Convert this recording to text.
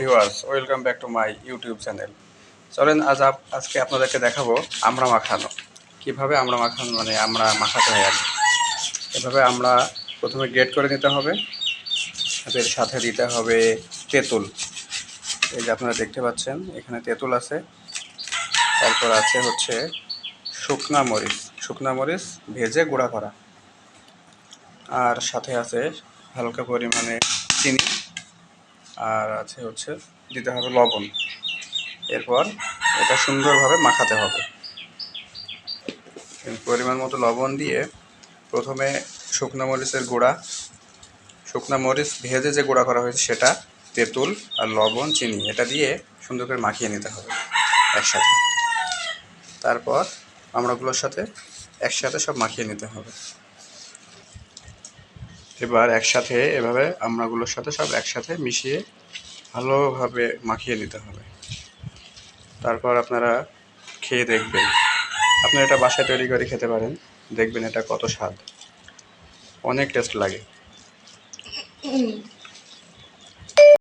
Viewers welcome back to my YouTube channel চলেন, আজ আজকে আপনাদেরকে দেখাবো আমরা মাখানো। কীভাবে আমরা মাখানো মানে আমরা মাখাতে হয় আর। এভাবে আমরা প্রথমে গ্রেড করে নিতে হবে এর সাথে দিতে হবে তেঁতুল। এই যে আপনারা দেখতে পাচ্ছেন, এখানে তেঁতুল আছে। তারপর আছে হচ্ছে শুকনা মরিচ। শুকনা মরিচ ভেজে গুঁড়া করা। আর সাথে আছে হালকা পরিমাণে চিনি। আর আছে হচ্ছে দিতে হবে লবণ। এরপর এটা সুন্দরভাবে মাখাতে হবে। পরিমাণ মতো লবণ দিয়ে প্রথমে শুকনো মরিচের গুঁড়া, শুকনো মরিচ ভেজে যে গুঁড়া করা হয়েছে সেটা তেঁতুল আর লবণ, চিনি, এটা দিয়ে সুন্দর করে মাখিয়ে নিতে হবে একসাথে। তারপর আমড়াগুলোর সাথে, একসাথে সব মাখিয়ে নিতে হবে। এবার একসাথে এভাবে আমড়াগুলোর সাথে সব একসাথে মিশিয়ে ভালোভাবে মাখিয়ে নিতে হবে। তারপর আপনারা খেয়ে দেখবেন। আপনারা এটা বাসায় তৈরি করে খেতে পারেন। দেখবেন এটা কত স্বাদ। অনেক টেস্ট লাগে।